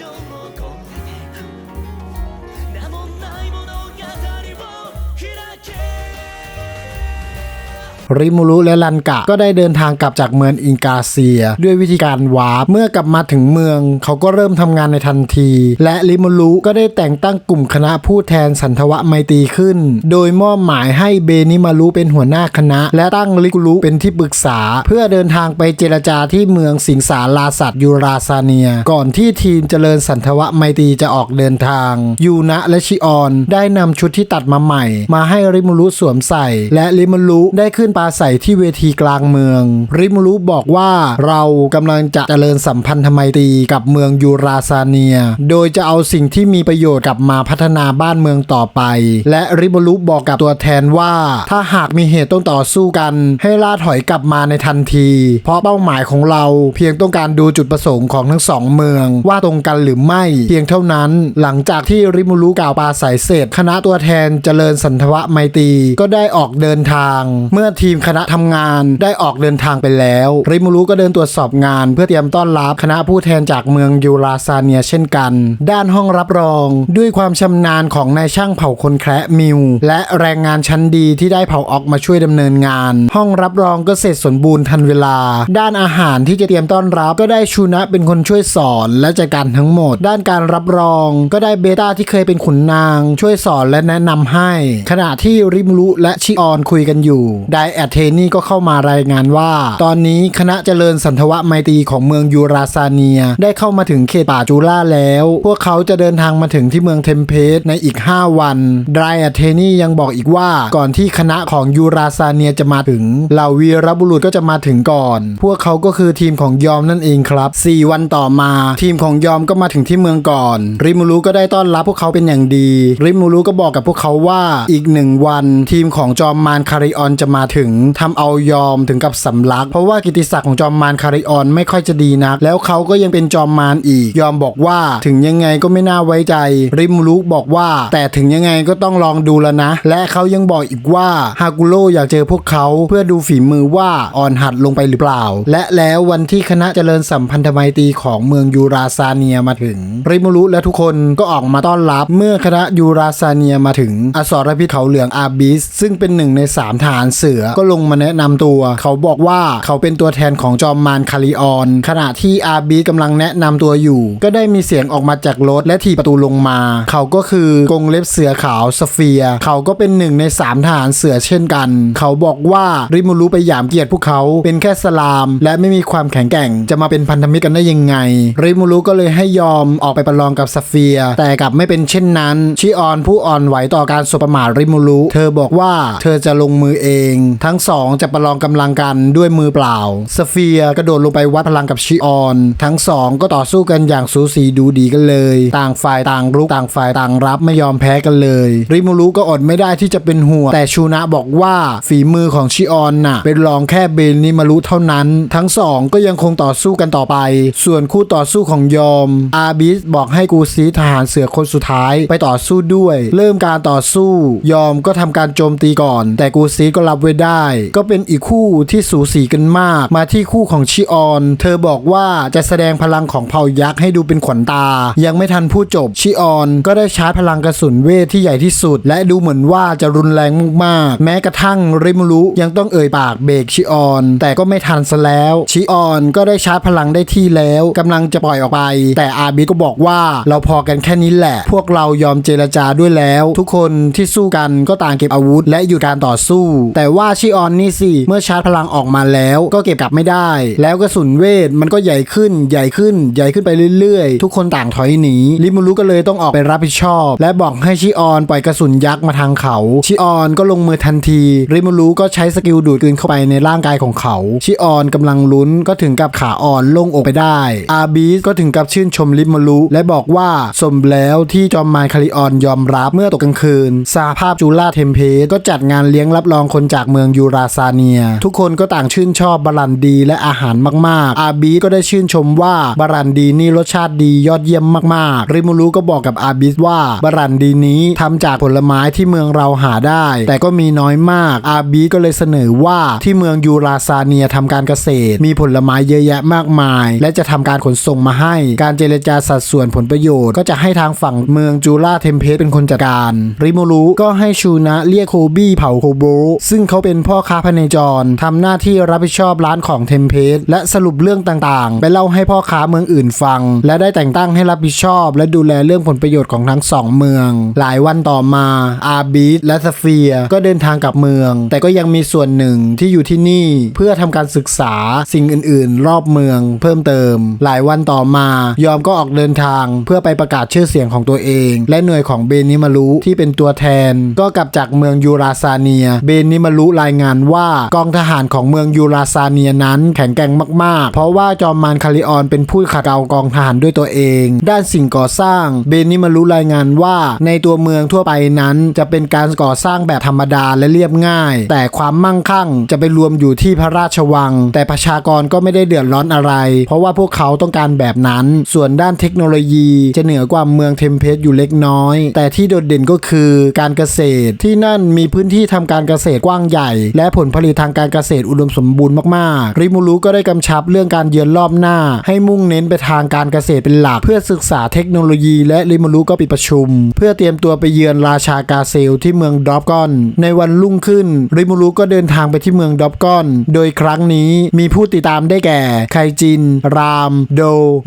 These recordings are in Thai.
you ริมูรุและลันกะ ก็ได้เดินทางกลับจากเมืองอิงกาเซีย ด้วยวิธีการวาร์ปเมื่อกลับมาถึงเมือง เขาก็เริ่มทำงานในทันที และริมูรุก็ได้แต่งตั้งกลุ่มคณะผู้แทนสันทวะไมตรีขึ้น โดยมอบหมายให้เบนิมารุเป็นหัวหน้าคณะ และตั้งริกุรุเป็นที่ปรึกษา เพื่อเดินทางไปเจรจาที่เมืองสิงสาราสัตยูราซาเนีย ก่อนที่ทีมเจริญสันทวะไมตรีจะออกเดินทาง ยูนะและชิออน ได้นำชุดที่ตัดมาใหม่ มาให้ริมูรุสวมใส่ และริมูรุได้ขึ้นปราศัยที่เวทีกลางเมือง ริมูรุบอกว่าเรากำลังจะเจริญสัมพันธไมตรีกับเมืองยูราซาเนีย โดยจะเอาสิ่งที่มีประโยชน์กลับมาพัฒนาบ้านเมืองต่อไป และริมูรุบอกกับตัวแทนว่า ถ้าหากมีเหตุต้องต่อสู้กัน ให้ล่าถอยกลับมาในทันที เพราะเป้าหมายของเราเพียงต้องการดูจุดประสงค์ของทั้งสองเมือง ว่าตรงกันหรือไม่เพียงเท่านั้น หลังจากที่ริมูรุกล่าวปราศัยเสร็จคณะตัวแทนเจริญสันทวไมตรีก็ได้ออกเดินทาง เมื่อทีีมคณะทำงานได้ออกเดินทางไปแล้ว ริมูรุก็เดินตรวจสอบงาน เพื่อเตรียมต้อนรับคณะผู้แทนจากเมืองยูราซาเนียเช่นกัน ด้านห้องรับรองด้วยความชำนาญของนายช่างเผาคนแคระมิว และแรงงานชั้นดีที่ได้เผาออกมาช่วยดำเนินงาน ห้องรับรองก็เสร็จสมบูรณ์ทันเวลา ด้านอาหารที่จะเตรียมต้อนรับก็ได้ชูนะเป็นคนช่วยสอนและจัดการทั้งหมด ด้านการรับรองก็ได้เบต้าที่เคยเป็นขุนนาง ช่วยสอนและแนะนำให้ ขณะที่ริมรุและชิออนคุยกันอยู่ไดแแอดเทนี่ก็เข้ามารายงานว่า ตอนนี้คณะเจริญสันทวไมตรีของเมืองยูราซาเนีย ได้เข้ามาถึงเขตป่าจูล่าแล้ว พวกเขาจะเดินทางมาถึงที่เมืองเทมเพสในอีก 5 วันไดแอดเทนี่ยังบอกอีกว่าก่อนที่คณะของยูราซาเนียจะมาถึงเหล่าวีรบุรุษก็จะมาถึงก่อน พวกเขาก็คือทีมของยอมนั่นเองครับ 4 วันต่อมา ทีมของยอมก็มาถึงที่เมืองก่อน ริมูรุก็ได้ต้อนรับพวกเขาเป็นอย่างดี ริมูรุก็บอกกับพวกเขาว่าอีกหนึ่งวัน ทีมของจอมมารคาริออนจะมาถึงทำเอายอมถึงกับสำลัก เพราะว่ากิติศักดิ์ของจอมมารคาริออนไม่ค่อยจะดีนัก แล้วเขาก็ยังเป็นจอมมารอีก ยอมบอกว่าถึงยังไงก็ไม่น่าไว้ใจ ริมูรุบอกว่า แต่ถึงยังไงก็ต้องลองดูแล้วนะ และเขายังบอกอีกว่าฮากุโร่อยากเจอพวกเขาเพื่อดูฝีมือว่าอ่อนหัดลงไปหรือเปล่า และแล้ววันที่คณะเจริญสัมพันธไมตรีของเมืองยูราซาเนียมาถึง ริมูรุและทุกคนก็ออกมาต้อนรับเมื่อคณะยูราซาเนียมาถึงอสรพิษเขาเหลืองอาบิส ซึ่งเป็นหนึ่งในสามฐานเสือก็ลงมาแนะนำตัว เขาบอกว่าเขาเป็นตัวแทนของจอมมารคาริออน ขณะที่อาบิสกำลังแนะนำตัวอยู่ ก็ได้มีเสียงออกมาจากรถและถีประตูลงมา เขาก็คือกงเล็บเสือขาวสเฟีย์เขาก็เป็นหนึ่งในสามทหารเสือเช่นกัน เขาบอกว่าริมูรุไปหยามเกียรติพวกเขาเป็นแค่สลาม และไม่มีความแข็งแกร่ง จะมาเป็นพันธมิตรกันได้ยังไง ริมูรุก็เลยให้ยอมออกไปประลองกับสเฟีย์แต่กลับไม่เป็นเช่นนั้น ชิออนผู้อ่อนไหวต่อการสบประมาทริมูรุเธอบอกว่าเธอจะลงมือเองทั้งสองจะประลองกำลังกันด้วยมือเปล่า สเฟียร์กระโดดลงไปวัดพลังกับชิออน ทั้งสองก็ต่อสู้กันอย่างสูสีดูดีกันเลย ต่างฝ่ายต่างรุกต่างฝ่ายต่างรับไม่ยอมแพ้กันเลย ริมูรุก็อดไม่ได้ที่จะเป็นห่วงแต่ชูนะบอกว่าฝีมือของชิออนน่ะ เป็นรองแค่เบนนิมารุเท่านั้น ทั้งสองก็ยังคงต่อสู้กันต่อไป ส่วนคู่ต่อสู้ของยอม อาบิสบอกให้กูซีทหารเสือคนสุดท้ายไปต่อสู้ด้วย เริ่มการต่อสู้ ยอมก็ทำการโจมตีก่อน แต่กูซีก็รับไว้ได้ก็เป็นอีกคู่ที่สูสีกันมาก มาที่คู่ของชิออน เธอบอกว่าจะแสดงพลังของเผ่ายักษ์ให้ดูเป็นขวัญตา ยังไม่ทันพูดจบชิออน ก็ได้ชาร์จพลังกระสุนเวทที่ใหญ่ที่สุด และดูเหมือนว่าจะรุนแรงมากๆ แม้กระทั่งริมูรุยังต้องเอ่ยปากเบรกชิออน แต่ก็ไม่ทันซะแล้ว ชิออนก็ได้ชาร์จพลังได้ที่แล้วกำลังจะปล่อยออกไป แต่อาบิก็บอกว่าเราพอกันแค่นี้แหละ พวกเรายอมเจรจาด้วยแล้ว ทุกคนที่สู้กันก็ต่างเก็บอาวุธและหยุดการต่อสู้ แต่ว่าชิออนนี่สิ เมื่อชาร์จพลังออกมาแล้วก็เก็บกลับไม่ได้ แล้วกระสุนเวทมันก็ใหญ่ขึ้นใหญ่ขึ้นใหญ่ขึ้นไปเรื่อยๆ ทุกคนต่างถอยหนีริมูรุก็เลยต้องออกไปรับผิดชอบ และบอกให้ชิออนปล่อยกระสุนยักษ์มาทางเขา ชิออนก็ลงมือทันทีริมูรุก็ใช้สกิลดูดกลืนเข้าไปในร่างกายของเขา ชิออนกำลังลุ้นก็ถึงกับขาอ่อนลงอกไปได้อาบีสก็ถึงกับชื่นชมริมูรุและบอกว่าสมแล้วที่จอมมารคาริออนยอมรับเมื่อตกกลางคืนสาภาพจูล่าเทมเพสก็จัดงานเลี้ยงรับรองคนจากเมืององยูราซาเนีย ทุกคนก็ต่างชื่นชอบบารันดีและอาหารมากๆ อาบีก็ได้ชื่นชมว่าบารันดีนี่รสชาติดียอดเยี่ยมมากๆ ริมูรุก็บอกกับอาบิสว่าบารันดีนี้ทำจากผลไม้ที่เมืองเราหาได้ แต่ก็มีน้อยมาก อาบีก็เลยเสนอว่าที่เมืองยูราซาเนียทำการเกษตร มีผลไม้เยอะแยะมากมาย และจะทำการขนส่งมาให้ การเจรจาสัดส่วนผลประโยชน์ ก็จะให้ทางฝั่งเมืองจูราเทมเพสเป็นคนจัดการ ริมูรุก็ให้ชูนะเรียกโคบี้เผ่าโคโบซึ่งเขาเป็นพ่อค้าพเนจรทำหน้าที่รับผิดชอบร้านของเทมเพสและสรุปเรื่องต่างๆ ไปเล่าให้พ่อค้าเมืองอื่นฟัง และได้แต่งตั้งให้รับผิดชอบ และดูแลเรื่องผลประโยชน์ของทั้งสองเมือง หลายวันต่อมาอาบีสและสเฟียก็เดินทางกลับเมือง แต่ก็ยังมีส่วนหนึ่งที่อยู่ที่นี่เพื่อทำการศึกษาสิ่งอื่น ๆ รอบเมืองเพิ่มเติม หลายวันต่อมายอมก็ออกเดินทางเพื่อไปประกาศชื่อเสียงของตัวเอง และหน่วยของเบนิมารุที่เป็นตัวแทน ก็กลับจากเมืองยูราซาเนีย เบนิมารุรายายงานว่ากองทหารของเมืองยูราซาเนียนั้นแข็งแกร่งมากๆ เพราะว่าจอมมารคาริออนเป็นผู้ขัดเกลากองทหารด้วยตัวเอง ด้านสิ่งก่อสร้าง เบนนิมารุรายงานว่าในตัวเมืองทั่วไปนั้น จะเป็นการก่อสร้างแบบธรรมดาและเรียบง่าย แต่ความมั่งคั่งจะไปรวมอยู่ที่พระราชวัง แต่ประชากรก็ไม่ได้เดือดร้อนอะไร เพราะว่าพวกเขาต้องการแบบนั้น ส่วนด้านเทคโนโลยีจะเหนือกว่าเมืองเทมเพสอยู่เล็กน้อย แต่ที่โดดเด่นก็คือการเกษตรที่นั่นมีพื้นที่ทำการเกษตรกว้างใหญ่และผลผลิตทางการเกษตรอุดมสมบูรณ์มากๆ ริมูรุก็ได้กำชับเรื่องการเยือนรอบหน้า ให้มุ่งเน้นไปทางการเกษตรเป็นหลักเพื่อศึกษาเทคโนโลยี และริมูรุก็ปิดประชุม เพื่อเตรียมตัวไปเยือนราชากาเซลที่เมืองดรอปกอน ในวันรุ่งขึ้น ริมูรุก็เดินทางไปที่เมืองดรอปกอน โดยครั้งนี้มีผู้ติดตามได้แก่ ไคจิน ราม โด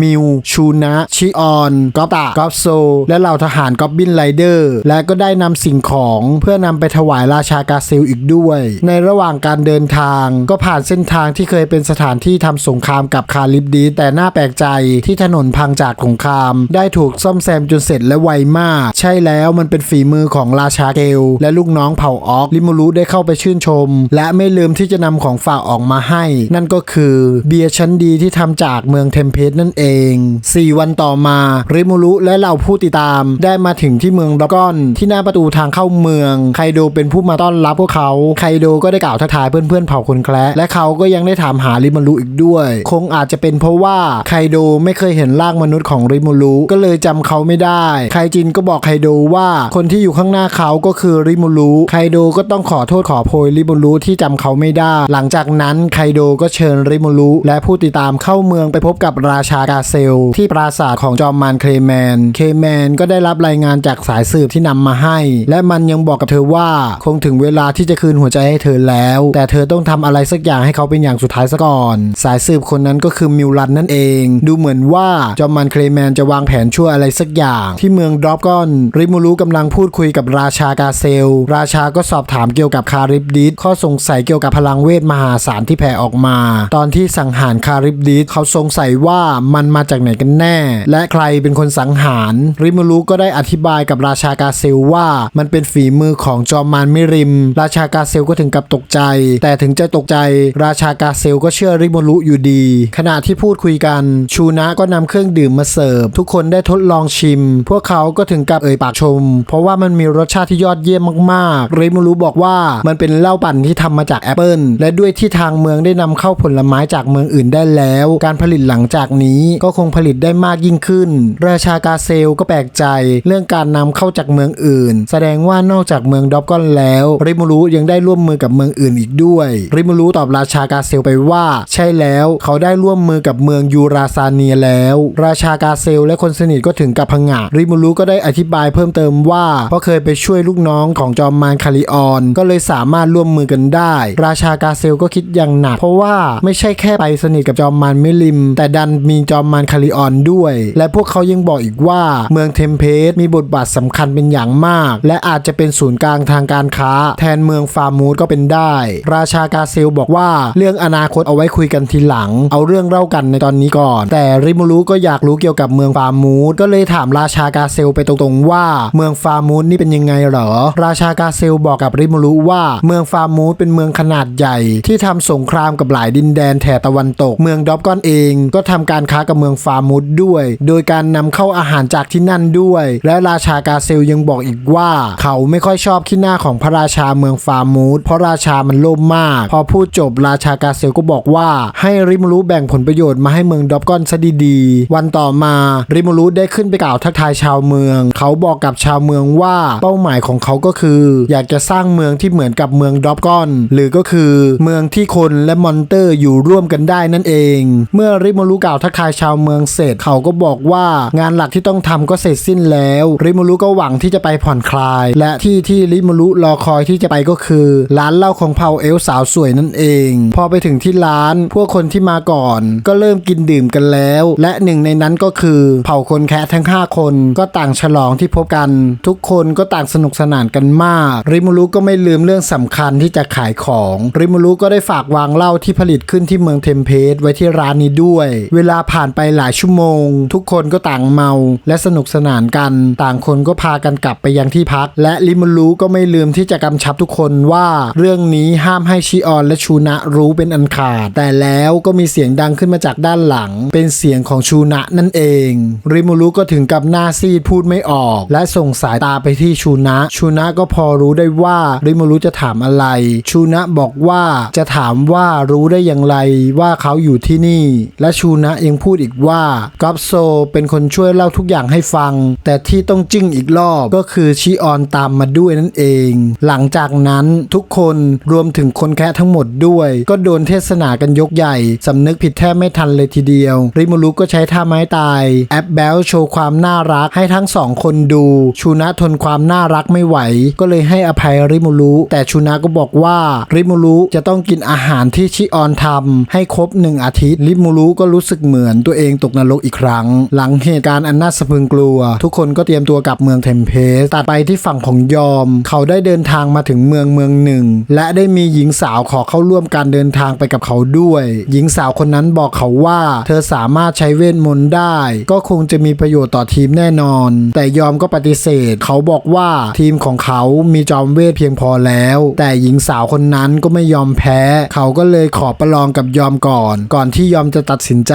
มิว ชูนะ ชิออนกอปตะกอปโซ และเหล่าทหารกอบบินไรเดอร์ และก็ได้นำสิ่งของเพื่อนำไปถวายราชากาเซลอีกด้วยในระหว่างการเดินทาง ก็ผ่านเส้นทางที่เคยเป็นสถานที่ทำสงครามกับคาลิบดี แต่น่าแปลกใจที่ถนนพังจากสงคราม ได้ถูกซ่อมแซมจนเสร็จและไวมาก ใช่แล้วมันเป็นฝีมือของราชาเกล และลูกน้องเผ่าออกลิมูรุได้เข้าไปชื่นชม และไม่ลืมที่จะนำของฝากออกมาให้ นั่นก็คือเบียร์ชั้นดีที่ทำจากเมืองเทมเพสนั่นเอง 4 วันต่อมาริมูรุและเหล่าผู้ติดตาม ได้มาถึงที่เมืองดรากอน ที่หน้าประตูทางเข้าเมืองไคโดเป็นผู้มาต้อนรับพวกเขาไคโดดก็ได้กล่าวทักทายเพื่อนๆเผ่าคนแคระและเขาก็ยังได้ถามหาริมูรุอีกด้วย คงอาจจะเป็นเพราะว่าไคโดไม่เคยเห็นร่างมนุษย์ของริมูรุก็เลยจำเขาไม่ได้ไคจินก็บอกไคโดว่าคนที่อยู่ข้างหน้าเขาก็คือริมูรุไคโดก็ต้องขอโทษขอโพยริมูรุที่จำเขาไม่ได้ หลังจากนั้นไคโดก็เชิญริมูรุและผู้ติดตามเข้าเมืองไปพบกับราชากาเซล ที่ปราสาทของจอมมารเคลแมน เคแมนก็ได้รับรายงานจากสายสืบที่นำมาให้ และมันยังบอกกับเธอว่าคงถึงเวลาที่จะคืนหัวใจให้เธอแล้ว แต่เธอต้องทำอะไรสักอย่างให้เขาเป็นอย่างสุดท้ายซะก่อน สายสืบคนนั้นก็คือมิวรันนั่นเอง ดูเหมือนว่าจอมมารเคลแมนจะวางแผนชั่วอะไรสักอย่าง ที่เมืองดรอปกอนริมูรุกำลังพูดคุยกับราชากาเซล ราชาก็สอบถามเกี่ยวกับคาริบดิสข้อสงสัยเกี่ยวกับพลังเวทมหาศาลที่แผ่ออกมา ตอนที่สังหารคาริบดิสเขาสงสัยว่ามันมาจากไหนกันแน่ และใครเป็นคนสังหาร ริมูรุก็ได้อธิบายกับราชากาเซลว่า มันเป็นฝีมือของจอมมารมิริม ราชากาเซลก็ถึงกับตกใจ แต่ถึงจะตกใจราชากาเซลก็เชื่อริมูรุอยู่ดี ขณะที่พูดคุยกัน ชูนะก็นำเครื่องดื่มมาเสิร์ฟ ทุกคนได้ทดลองชิม พวกเขาก็ถึงกับเอ่ยปากชม เพราะว่ามันมีรสชาติที่ยอดเยี่ยมมากๆริมูรุบอกว่ามันเป็นเหล้าปั่นที่ทำมาจากแอปเปิลและด้วยที่ทางเมืองได้นำเข้าผลไม้จากเมืองอื่นได้แล้ว การผลิตหลังจากนี้ก็คงผลิตได้มากยิ่งขึ้น ราชากาเซลก็แปลกใจเรื่องการนำเข้าจากเมืองอื่น แสดงว่านอกจากเมืองดอบกอนแล้วริมูรุยังได้ร่วมมือกับเมืองอื่นอีกด้วย ริมูรุตอบราชากาเซลไปว่า ใช่แล้วเขาได้ร่วมมือกับเมืองยูราซาเนียแล้ว ราชากาเซลและคนสนิทก็ถึงกับพังงะริมูรุก็ได้อธิบายเพิ่มเติมว่าเพราะเคยไปช่วยลูกน้องของจอมมารคาริออน ก็เลยสามารถร่วมมือกันได้ ราชากาเซลก็คิดอย่างหนัก เพราะว่าไม่ใช่แค่ไปสนิทกับจอมมารมิลิม แต่ดันมีจอมมารคาริออนด้วย และพวกเขายังบอกอีกว่า เมืองเทมเพสมีบทบาทสำคัญเป็นอย่างมาก และอาจจะเป็นศูนย์กลางทางการค้า แทนเมืองฟาร์มูดก็เป็นได้ ราชากาเซลบอกว่าเรื่องอนาคตเอาไว้คุยกันทีหลัง เอาเรื่องเล่ากันในตอนนี้ก่อน แต่ริมูรุก็อยากรู้เกี่ยวกับเมืองฟาร์มูดก็เลยถามราชากาเซลไปตรงๆว่า เมืองฟาร์มูดนี่เป็นยังไงเหรอ ราชากาเซลบอกกับริมูรุว่าเมืองฟาร์มูดเป็นเมืองขนาดใหญ่ ที่ทำสงครามกับหลายดินแดนแถบตะวันตก เมืองดอบกอนเอง ก็ทำการค้ากับเมืองฟาร์มูดด้วย โดยการนำเข้าอาหารจากที่นั่นด้วย และราชากาเซลยังบอกอีกว่า เขาไม่ค่อยชอบขี้หน้าของพระราชาเมืองฟาร์มูดเพราะราชามันโลภมาก พอพูดจบราชากาเซลก็บอกว่า ให้ริมูรุแบ่งผลประโยชน์มาให้เมืองดอบกอนซะดีๆ วันต่อมาริมูรุได้ขึ้นไปกล่าวทักทายชาวเมือง เขาบอกกับชาวเมืองว่าเป้าหมายของเขาก็คือ อยากจะสร้างเมืองที่เหมือนกับเมืองดอบกอน หรือก็คือเมืองที่คนและมอนเตอร์อยู่ร่วมกันได้นั่นเอง เมื่อริมูรุกล่าวทักทายชาวเมืองเสร็จเขาก็บอกว่างานหลักที่ต้องทำก็เสร็จสิ้นแล้ว ริมูรุก็หวังที่จะไปผ่อนคลาย และที่ที่ริมูรุรอคอยที่จะไปก็คือร้านเหล้าของเผาเอลสาวสวยนั่นเอง พอไปถึงที่ร้านพวกคนที่มาก่อน ก็เริ่มกินดื่มกันแล้ว และหนึ่งในนั้นก็คือเผาคนแคะทั้ง 5 คนก็ต่างฉลองที่พบกัน ทุกคนก็ต่างสนุกสนานกันมาก ริมูรุก็ไม่ลืมเรื่องสำคัญที่จะขายของ ริมูรุก็ได้ฝากวางเหล้าที่ผลิตขึ้นที่เมืองเทมเพสไว้ที่ร้านนี้ด้วย เวลาผ่านไปหลายชั่วโมง ทุกคนก็ต่างเมา และสนุกสนานกัน ต่างคนก็พากันกลับไปยังที่พัก และริมูรุก็ไม่ลืมที่จะกำชับทุกคนว่าเรื่องนี้ห้ามให้ชิออนและชูนะรู้เป็นอันขาด แต่แล้วก็มีเสียงดังขึ้นมาจากด้านหลัง เป็นเสียงของชูนะนั่นเอง ริมูรุก็ถึงกับหน้าซีดพูดไม่ออก และส่งสายตาไปที่ชูนะ ชูนะก็พอรู้ได้ว่าริมูรุจะถามอะไร ชูนะบอกว่าจะถามว่ารู้ได้อย่างไรว่าเขาอยู่ที่นี่ และชูนะยังพูดอีกว่ากอบโซเป็นคนช่วยเล่าทุกอย่างให้ฟัง แต่ที่ต้องจิ้งอีกรอบก็คือชิออนตามมาด้วยนั่นเอง หลังจากนั้นทุกคนรวมถึงคนแคะทั้งหมดด้วย ก็โดนเทศนากันยกใหญ่ สำนึกผิดแทบไม่ทันเลยทีเดียว ริมูรุก็ใช้ท่าไม้ตาย แอปแบลโชว์ความน่ารักให้ทั้งสองคนดู ชูนะทนความน่ารักไม่ไหว ก็เลยให้อภัยริมูรุแต่ชูนะก็บอกว่าริมูรุจะต้องกินอาหารที่ชิออนทำให้ครบหนึ่งอาทิตย์ริมูรุก็รู้สึกเหมือนตัวเองตกนรกอีกครั้ง หลังเหตุการณ์อันน่าสะพรึงกลัว ทุกคนก็เตรียมตัวกลับเมืองเทมเพสตัดไปที่ฝั่งของยอม เขาได้เดินทางมาถึงเมืองเมืองหนึ่งและได้มีหญิงสาวขอเข้าร่วมการเดินทางไปกับเขาด้วย หญิงสาวคนนั้นบอกเขาว่า เธอสามารถใช้เวทมนต์ได้ ก็คงจะมีประโยชน์ต่อทีมแน่นอน แต่ยอมก็ปฏิเสธ เขาบอกว่าทีมของเขามีจอมเวทเพียงพอแล้ว แต่หญิงสาวคนนั้นก็ไม่ยอมแพ้ เขาก็เลยขอประลองกับยอมก่อน ก่อนที่ยอมจะตัดสินใจ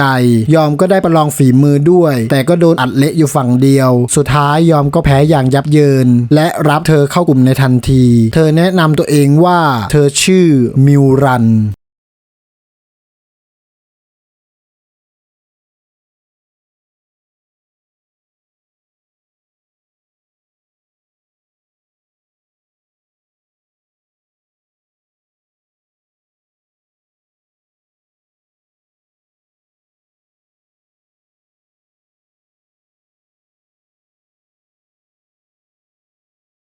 ยอมก็ได้ประลองฝีมือด้วย แต่ก็โดนอัดเละอยู่ฝั่งเดียว สุดท้ายยอมก็แพ้อย่างยับเยิน และรับเธอเข้ากลุ่มในทันที เธอแนะนำตัวเองว่าเธอชื่อมิวรัน